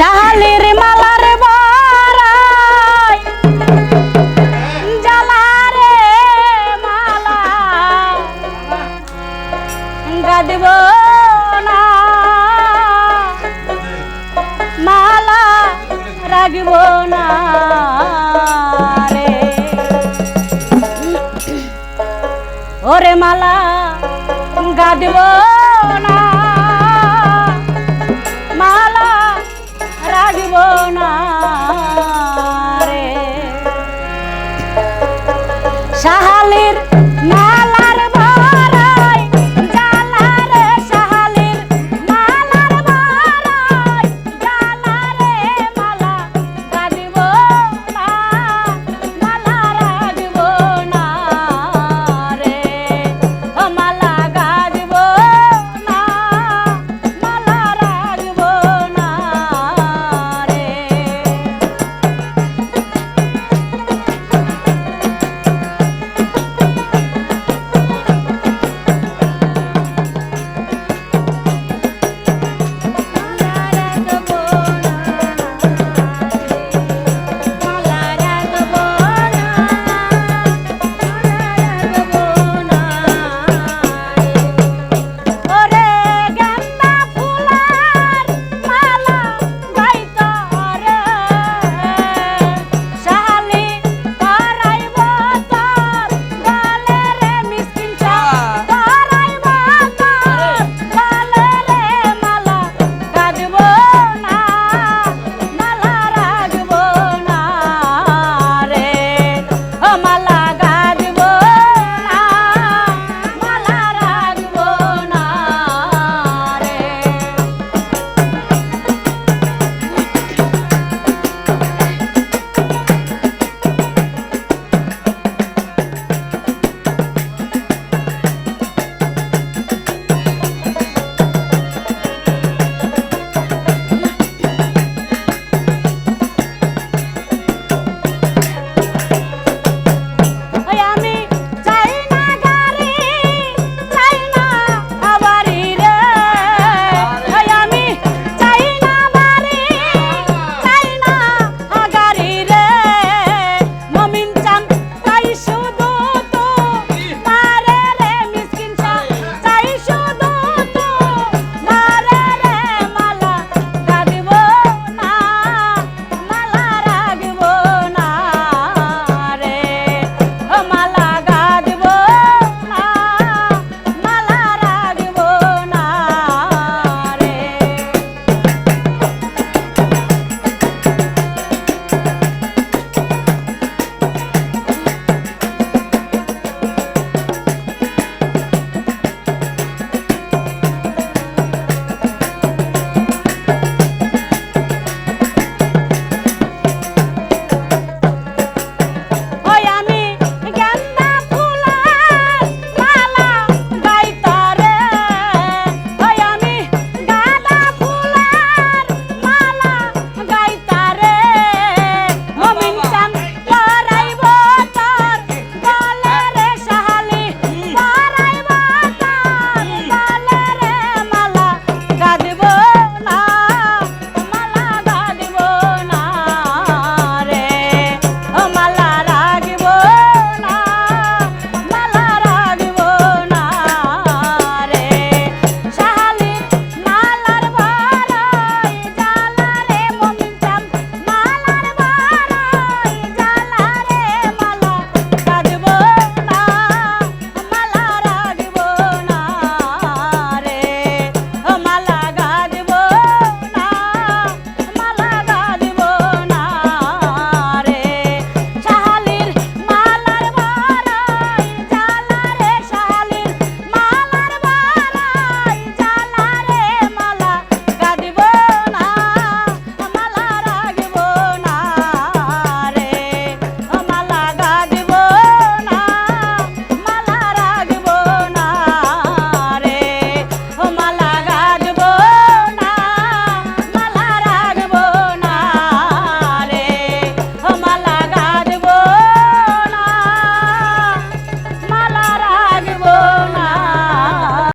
শাহালির মালার বারাই জালারে মালা গাদব না মালা রাগব না রে। ওরে মালা গাদব না